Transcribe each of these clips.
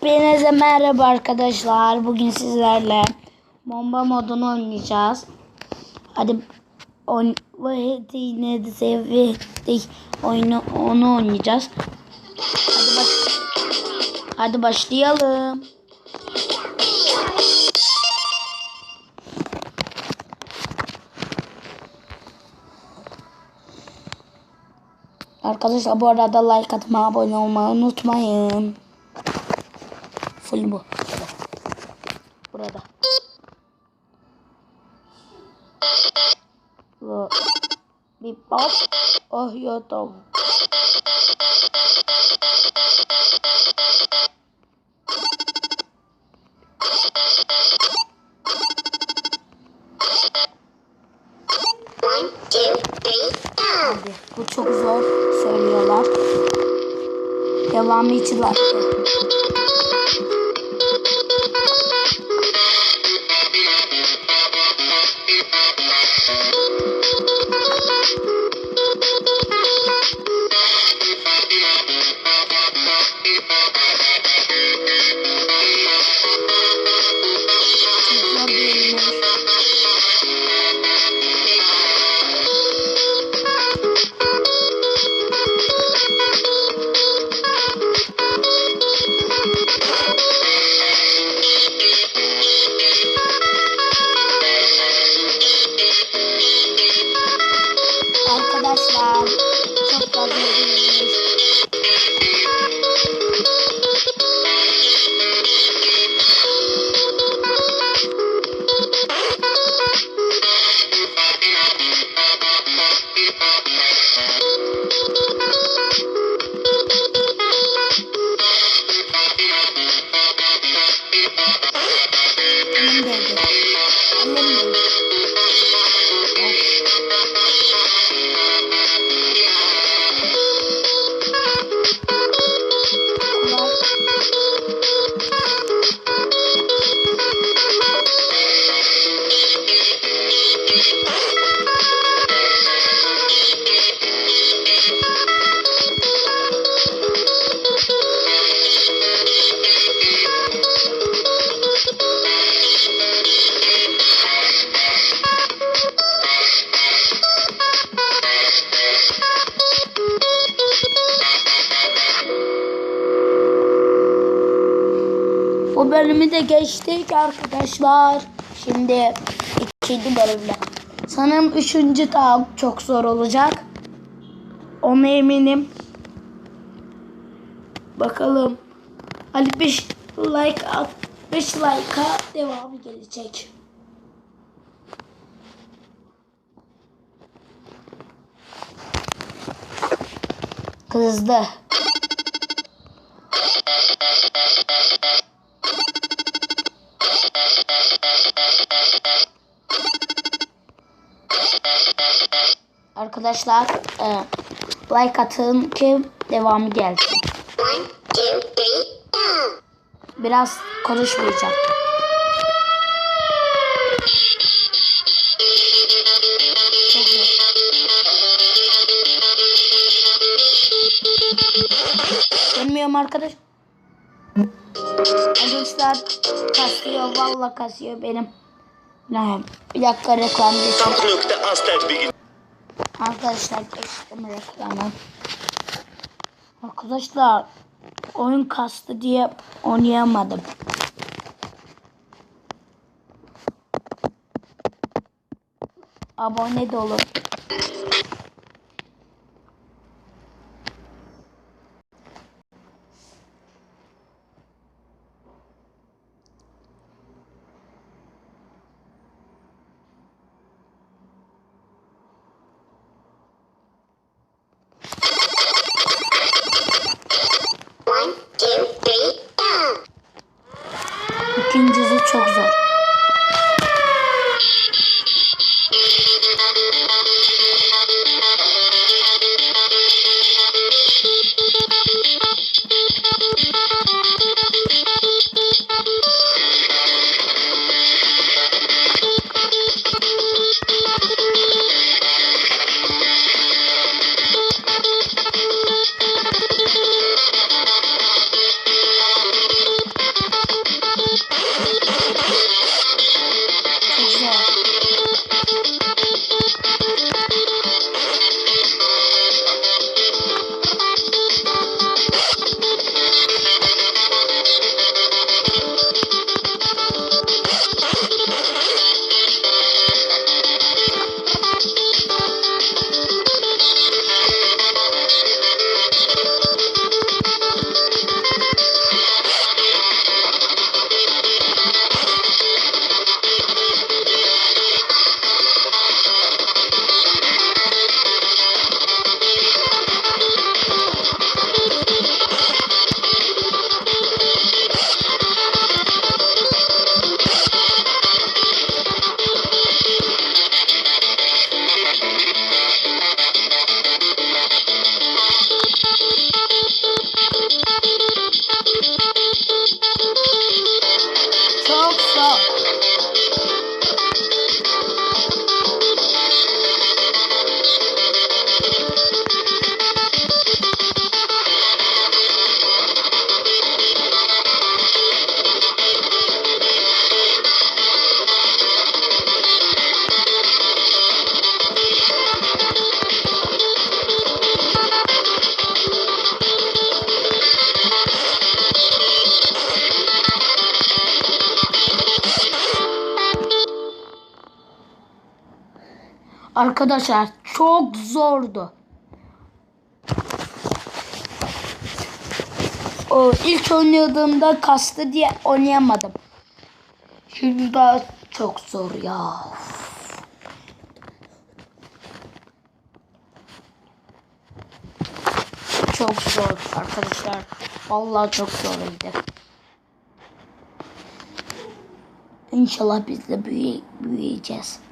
Hepinize merhaba arkadaşlar. Bugün sizlerle bomba modunu oynayacağız. Hadi on yine de sevdik oyunu onu oynayacağız. Hadi baş Hadi başlayalım. Arkadaşlar bu arada like atmayı, abone olmayı unutmayın. Full bu. Burada. Bu. Bir pop. Oh go! Hadi. Bu çok zor söylüyorlar. Devamı için like. Bu bölümü de geçtik arkadaşlar. Şimdi ikinci bölümle. Sanırım üçüncü daha çok zor olacak. Ona eminim. Bakalım. Ali 5 like at. 5 like'a devamı gelecek. Kızdı. Arkadaşlar e, like atın ki devamı gelsin. Biraz konuşmayacağım. Bilmiyorum arkadaş. Arkadaşlar kasıyor valla kasıyor benim. Ne? Bir dakika reklam geçiyor. Bilgi. Arkadaşlar geçtim reklamı. Arkadaşlar oyun kastı diye oynayamadım. Abone de olun. İkincisi çok zor. Arkadaşlar çok zordu. O ilk oynadığımda kastı diye oynayamadım. Şimdi daha çok zor ya. Çok zor arkadaşlar. Vallahi çok zoruydu. İnşallah biz de büyüye, büyüyeceğiz.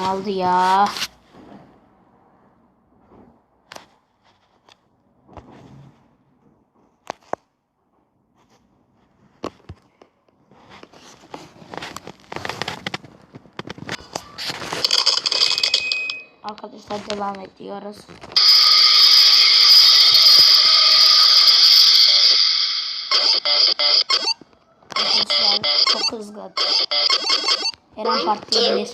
Oldu ya? Arkadaşlar devam ediyoruz. Arkadaşlar çok hızlı. Her an patlayabilir.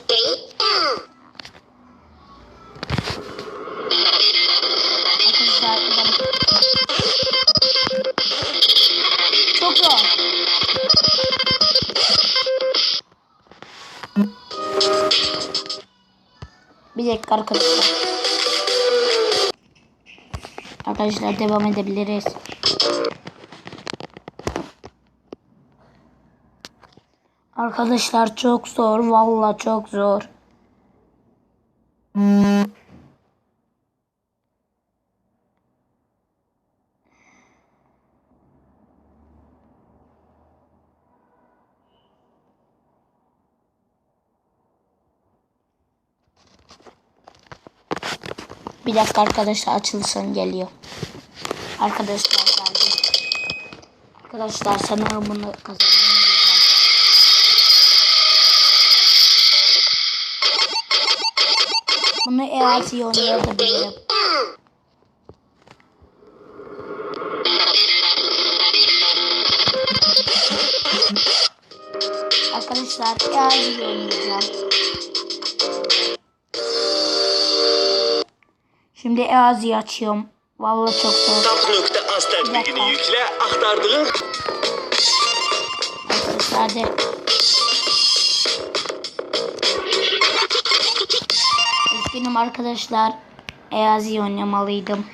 Çok zor. Bir dakika arkadaşlar. Arkadaşlar devam edebiliriz. Arkadaşlar çok zor. Vallahi çok zor. Bir dakika arkadaşlar açılsın geliyor. Arkadaşlar geldi. Arkadaşlar sanırım bunu kazanamayacağım. Bunu EAS'i oynayabilirim. Arkadaşlar EAS'i oynayacağım. Şimdi EAS'i açıyorum. Vallahi çok zor. Tap.az tətbiqini yüklə, axtardığın Arkadaşlar Üzgünüm arkadaşlar. EAS'i oynamalıydım.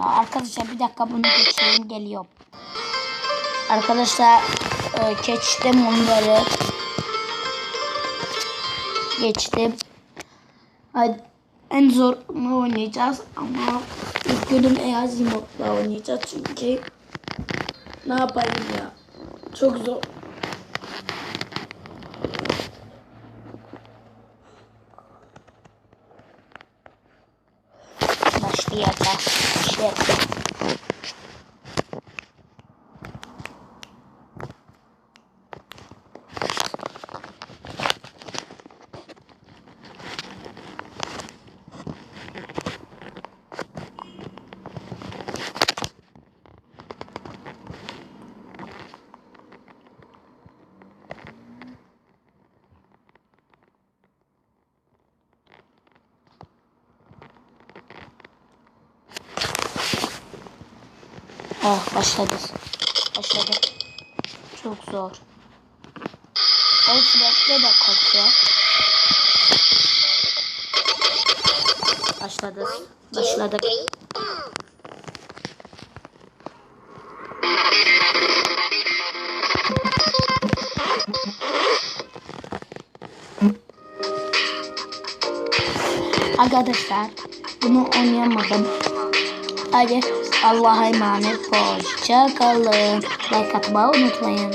Ya arkadaşlar bir dakika bunu geçeyim geliyorum. Arkadaşlar e, geçtim onları. Geçtim. Hadi en zorunu oynayacağız ama ilk günüm Eazi modla oynayacağız çünkü ne yapayım ya çok zor. Başlayacağız. Şey. Oh başladı. Başladı. Çok zor. O sürekli de korkuyor. Başladı. Başladık. Arkadaşlar bunu oynayamadım. Hadi Allah'a emanet. Hoşça kalın. Like atmayı unutmayın.